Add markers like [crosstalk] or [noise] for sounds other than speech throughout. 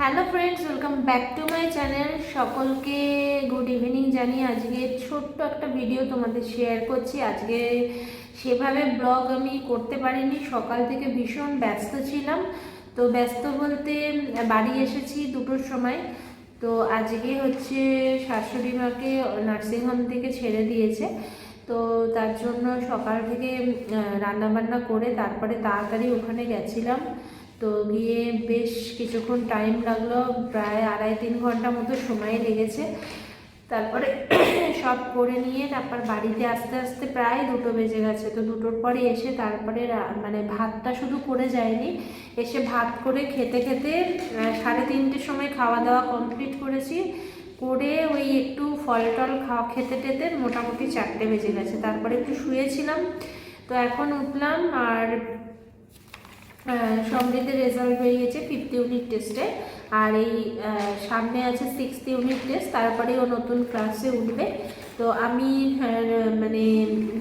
Hello friends welcome back to my channel সকলকে good evening জানি আজকে ছোট্ট একটা ভিডিও তোমাদের শেয়ার করছি। আজকে সেভাবে ব্লগ আমি করতে পারিনি, সকাল থেকে ভীষণ ব্যস্ত ছিলাম। তো ব্যস্ত বলতে, বাড়ি এসেছি দুটোর সময়। তো আজকে হচ্ছে শাশুড়ি মাকে নার্সিংহোম থেকে ছেড়ে দিয়েছে। তো তার জন্য সকাল থেকে রান্নাবান্না করে তারপরে তাড়াতাড়ি ওখানে গেছিলাম। তো গিয়ে বেশ কিছুক্ষণ টাইম লাগল, প্রায় আড়াই তিন ঘণ্টা মতো সময় লেগেছে। তারপরে [clears throat] সব করে নিয়ে তারপর বাড়িতে আস্তে আস্তে প্রায় দুটো বেজে গেছে। তো দুটোর পরে এসে তারপরে মানে ভাতটা শুধু করে যায়নি, এসে ভাত করে খেতে খেতে সাড়ে তিনটের সময় খাওয়া দাওয়া কমপ্লিট করেছি। করে ওই একটু ফল টল খাওয়া, খেতে টেতে মোটামুটি চারটে বেজে গেছে। তারপরে একটু শুয়েছিলাম। তো এখন উঠলাম আর সমৃদ্ধের রেজাল্ট বেরিয়েছে ফিফথ ইউনিট টেস্টে আর এই সামনে আছে সিক্সথ ইউনিট টেস্ট তারপরে ও নতুন ক্লাসে উঠবে। তো আমি মানে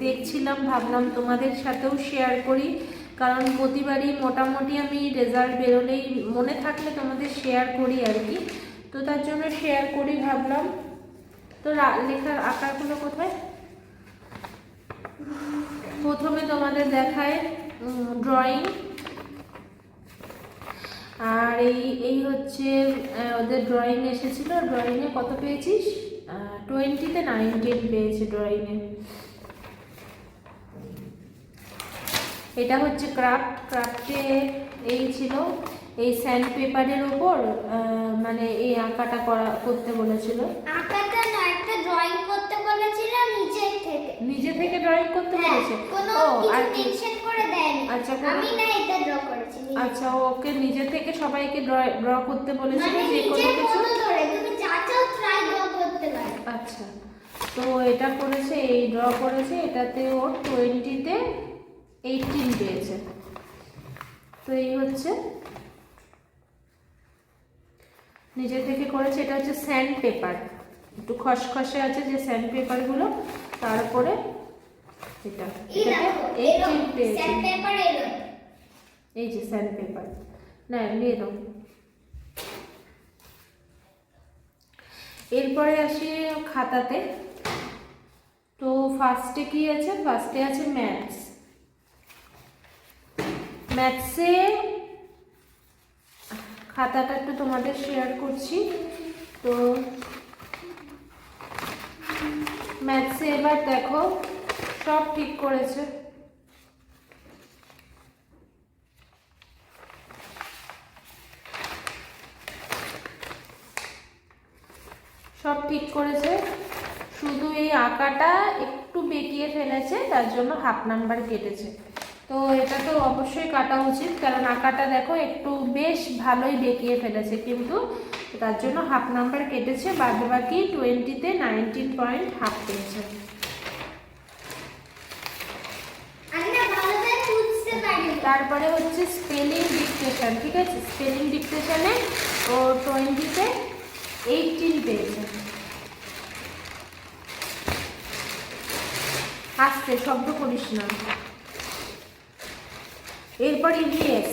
দেখছিলাম, ভাবলাম তোমাদের সাথেও শেয়ার করি। কারণ প্রতিবারই মোটামুটি আমি রেজাল্ট বেরোলেই মনে থাকলে তোমাদের শেয়ার করি আর কি। তো তার জন্য শেয়ার করি, ভাবলাম। তো লেখার আকারগুলো কোথায়? প্রথমে তোমাদের দেখায় ড্রয়িং আর এই এই হচ্ছে ওদের ড্রয়িং এসেছিল। ড্রয়িংয়ে কত পেয়েছিস? টোয়েন্টিতে নাইনটিন পেয়েছে ড্রয়িংয়ে এটা হচ্ছে ক্রাফট ক্রাফটে এই ছিল। এই স্যান্ড পেপারের ওপর মানে এই আঁকাটা করা করতে বলেছিল। আঁকাটা না একটা ড্রয়িং করতে বলেছিল নিচের থেকে। নিজে থেকে ড্রয়িং করতে হ্যাঁ, বলেছে? ও আর টেনশন করে দেয়নি। আচ্ছা, কোনো- আমি না এটা ড্র করেছি নিজে। আচ্ছা ওকে নিজে থেকে সবাইকে ড্র করতে বলেছিল মানে যে কোনো কিছু? ধরে তুমি যা চাও ট্রাই ড্র করতে পারো। আচ্ছা তো এটা করেছে এই ড্র করেছে এটাতে ওর টোয়েন্টিতে এইটিন পেয়েছে। তো এই হচ্ছে। নিজে থেকে করেছে এটা হচ্ছে স্যান্ড পেপার একটু খসখসে আছে যে স্যান্ড পেপারগুলো তারপরে এটা এই যে স্যান্ড পেপার না এমনি এরকম এরপরে আসি খাতাতে। তো ফার্স্টে কি আছে? ফার্স্টে আছে ম্যাথস ম্যাথসে খাতাটা একটু তোমাদের শেয়ার করছি। তো ম্যাথসে এবার দেখো সব ঠিক করেছে। সব ঠিক করেছে। শুধু এই আঁকাটা একটু বেঁকিয়ে ফেলেছে, তার জন্য হাফ নাম্বার কেটেছে। তো এটা তো অবশ্যই কাটা উচিত, কারণ আঁকাটা দেখো একটু বেশ ভালোই বেঁকিয়ে ফেলেছে কিন্তু তার জন্য হাফ নাম্বার কেটেছে বাদ বাকি টোয়েন্টিতে নাইনটিন পয়েন্ট হাফ পেয়েছে আমি না ভালোভাবে বুঝতে পারি তারপরে হচ্ছে স্পেলিং ডিকটেশন ঠিক আছে? স্পেলিং ডিকটেশনে ও টোয়েন্টিতে এইটিন পেয়েছে। আসতে শব্দ করিস না। এরপর ইভিএস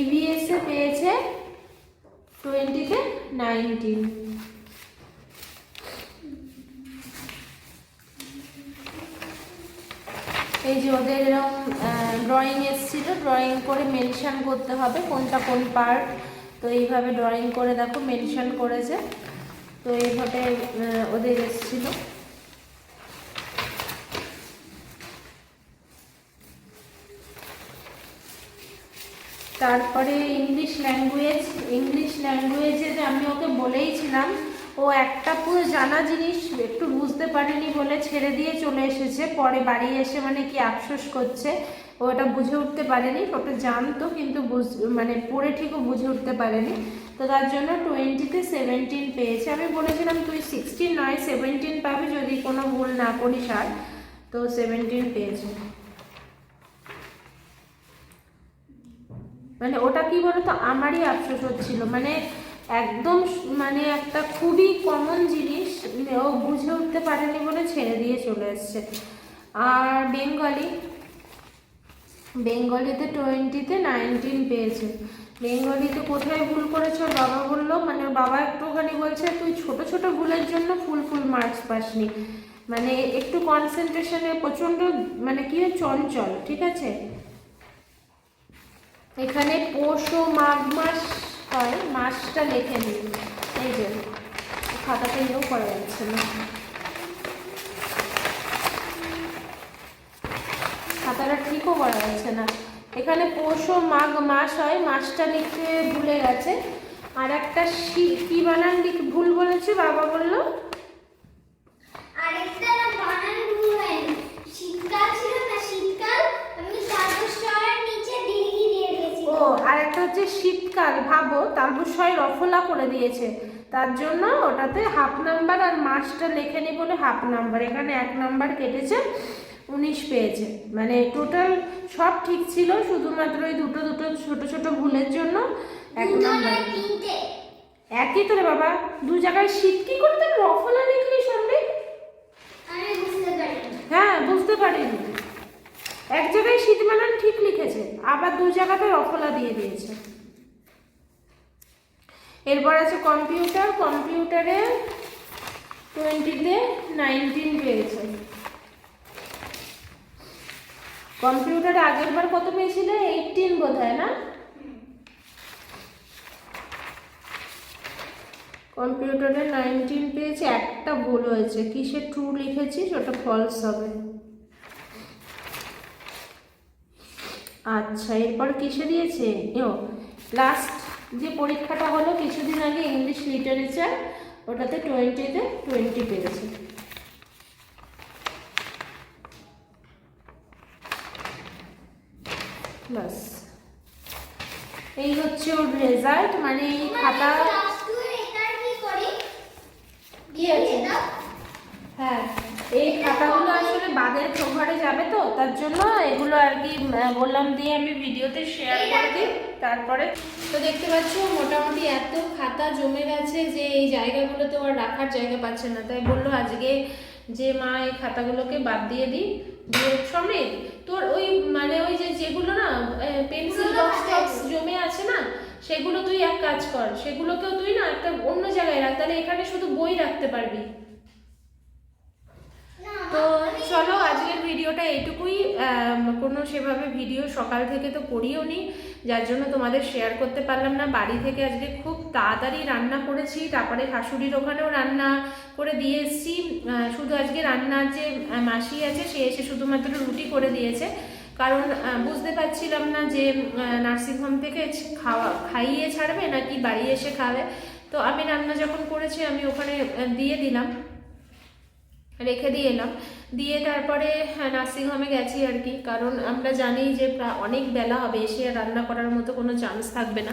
ইভিএস এ পেয়েছে টোয়েন্টিতে নাইনটিন এই যে ওদের এরকম ড্রয়িং এসেছিল ড্রয়িং করে মেনশন করতে হবে কোনটা কোন পার্ট তো এইভাবে ড্রয়িং করে দেখো মেনশন করেছে। তো এইভাবে ওদের এসেছিল। তারপরে ইংলিশ ল্যাঙ্গুয়েজ ইংলিশ ল্যাঙ্গুয়েজে আমি ওকে বলেইছিলাম ও একটা পুরো জানা জিনিস একটু বুঝতে পারেনি বলে ছেড়ে দিয়ে চলে এসেছে। পরে বাড়ি এসে মানে কি আফসোস করছে। ও এটা বুঝে উঠতে পারেনি। ওটা জানতো কিন্তু বুঝ মানে পড়ে ঠিকও বুঝে উঠতে পারেনি। তো তার জন্য টোয়েন্টিতে সেভেন্টিন পেয়েছে। আমি বলেছিলাম, তুই সিক্সটিন নয় সেভেন্টিন পাবি যদি কোনো ভুল না করিস আর। তো সেভেন্টিন পেয়েছে। মানে ওটা কি বলতো? আমারই আফসোস হচ্ছিল। মানে একদম মানে একটা খুবই কমন জিনিস, ও বুঝে উঠতে পারেনি বলে ছেড়ে দিয়ে চলে এসছে। আর বেঙ্গলি বেঙ্গলিতে টোয়েন্টিতে নাইনটিন পেয়েছে। বেঙ্গলিতে কোথায় ভুল করেছে বাবা বলল মানে বাবা একটুখানি বলছে, তুই ছোট ছোট ভুলের জন্য ফুল ফুল মার্কস পাসনি। মানে একটু কনসেন্ট্রেশনে প্রচণ্ড মানে কি চঞ্চল, ঠিক আছে? এখানে পৌষ ও মাঘ মাস হয় মাসটা লেখে নিন এই যে খাতাতে নিয়েও করা যাচ্ছে না। খাতাটা ঠিকও করা যাচ্ছে না। এখানে পৌষ মাঘ মাস হয় মাসটা লিখতে ভুলে গেছে। আর একটা কি বানান ভুল বলেছে, বাবা বলল আরেকটা না বানান ভুল হয়নি শীতকাল ছিল না শীতকাল আমি তারকেশ্বরের নিচে দিল্লি দিয়ে গেছি ও আর একটা হচ্ছে শীতকাল ভাবো তার তালবুসয় রফলা করে দিয়েছে। তার জন্য ওটাতে হাফ নাম্বার আর মাসটা লেখেনি বলে হাফ নাম্বার এখানে এক নাম্বার কেটেছে উনিশ পেয়েছে। মানে টোটাল সব ঠিক ছিল শুধুমাত্র ওই দুটো দুটো ছোট ছোট ভুলের জন্য এক নাম্বার একই তো রে বাবা দু জায়গায় শীত কি করে তুমি রফলা লিখলি সামনে বুঝতে হ্যাঁ বুঝতে পারিনি। এক জায়গায় শীত বানান ঠিক লিখেছে, আবার দু জায়গাতে রফলা দিয়ে দিয়েছে। এরপর আছে কম্পিউটার, কম্পিউটারে টোয়েন্টিতে নাইনটিন পেয়েছে। কম্পিউটারে আগের বার কত পেয়েছিলে? এইটিন বোধ হয় না? কম্পিউটারে নাইনটিন পেয়েছে, একটা ভুল হয়েছে। কিসে ট্রু লিখেছিস? ওটা ফলস হবে। আচ্ছা এরপর কিসে দিয়েছে? ও লাস্ট যে পরীক্ষাটা হলো কিছুদিন আগে ইংলিশ লিটারেচার ওটাতে টোয়েন্টিতে টোয়েন্টি পেয়েছে বাস এই হচ্ছে ওর রেজাল্ট মানে এই খাতা কি আছে? হ্যাঁ। এই খাতাগুলো আসলে বাদের প্রভারে যাবে তো তার জন্য এগুলো আর কি বললাম দিয়ে আমি ভিডিওতে শেয়ার করে দিই তারপরে তো দেখতে পাচ্ছ মোটামুটি এত খাতা জমে গেছে যে এই জায়গাগুলোতে আর রাখার জায়গা পাচ্ছে না। তাই বলল আজকে যে মা এই খাতাগুলোকে বাদ দিয়ে দিই দিয়ে সমেত। তোর ওই মানে ওই যে যেগুলো না পেন্সিল বক্স টক্স জমে আছে না সেগুলো তুই এক কাজ কর সেগুলোকেও তুই না একটা অন্য জায়গায় রাখ। তাহলে এখানে শুধু বই রাখতে পারবি। তো চলো আজকের ভিডিওটা এইটুকুই। কোনো সেভাবে ভিডিও সকাল থেকে তো করিও নি, যার জন্য তোমাদের শেয়ার করতে পারলাম না। বাড়ি থেকে আজকে খুব তাড়াতাড়ি রান্না করেছি, তারপরে শাশুড়ির ওখানেও রান্না করে দিয়ে এসেছি। শুধু আজকে রান্নার যে মাসি আছে, সে এসে শুধুমাত্র রুটি করে দিয়েছে। কারণ বুঝতে পারছিলাম না যে নার্সিংহোম থেকে খাওয়া, খাইয়ে ছাড়বে নাকি বাড়ি এসে খাবে। তো আমি রান্না যখন করেছি, আমি ওখানে দিয়ে দিলাম। রেখে দিয়ে এলাম। দিয়ে তারপরে হ্যাঁ, নার্সিংহোমে গেছি আর কি। কারণ আমরা জানি যে অনেক বেলা হবে এসে রান্না করার মতো কোনো চান্স থাকবে না।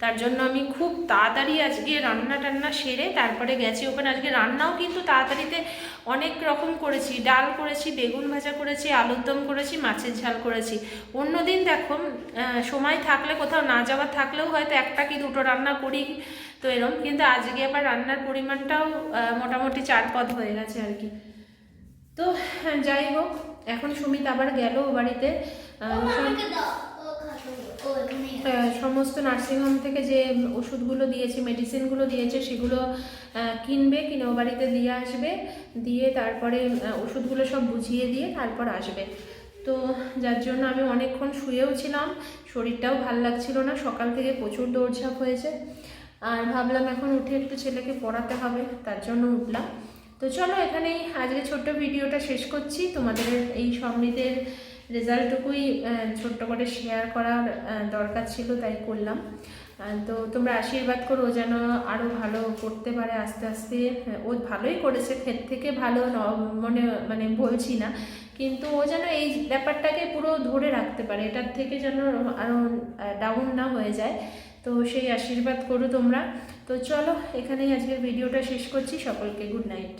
তার জন্য আমি খুব তাড়াতাড়ি আজকে রান্না টান্না সেরে তারপরে গেছি ওখানে। আজকে রান্নাও কিন্তু তাড়াতাড়িতে অনেক রকম করেছি। ডাল করেছি বেগুন ভাজা করেছি আলুর দম করেছি মাছের ঝাল করেছি। অন্যদিন দেখো সময় থাকলে কোথাও না যাওয়ার থাকলেও হয়তো একটা কি দুটো রান্না করি তো এরম। কিন্তু আজকে আবার রান্নার পরিমাণটাও মোটামুটি চার পদ হয়ে গেছে আর কি। তো হ্যাঁ, যাই হোক এখন সুমিত আবার গেল ও বাড়িতে। আহ, সমস্ত নার্সিংহোম থেকে যে ওষুধগুলো দিয়েছে মেডিসিনগুলো দিয়েছে সেগুলো কিনবে কিনে ও বাড়িতে দিয়ে আসবে। দিয়ে তারপরে ওষুধগুলো সব বুঝিয়ে দিয়ে তারপর আসবে। তো যার জন্য আমি অনেকক্ষণ শুয়েও ছিলাম শরীরটাও ভালো লাগছিল না সকাল থেকে প্রচুর দৌড়ঝাঁপ হয়েছে। আর ভাবলাম এখন উঠে একটু ছেলেকে পড়াতে হবে তার জন্য উঠলাম। তো চলো এখানেই আজকে ছোট্ট ভিডিওটা শেষ করছি। তোমাদের এই সমৃদ্ধের রেজাল্টটুকুই ছোট্ট করে শেয়ার করার দরকার ছিল তাই করলাম। তো তোমরা আশীর্বাদ করো ও যেন আরও ভালো করতে পারে আস্তে আস্তে। হ্যাঁ, ও ভালোই করেছে ক্ষেত থেকে ভালো মনে মানে বলছি না। কিন্তু ও যেন এই ব্যাপারটাকে পুরো ধরে রাখতে পারে এটার থেকে যেন আরও ডাউন না হয়ে যায়। তো সেই আশীর্বাদ করো তোমরা। তো চলো, এখানেই আজকের ভিডিওটা শেষ করছি। সকলকে গুড নাইট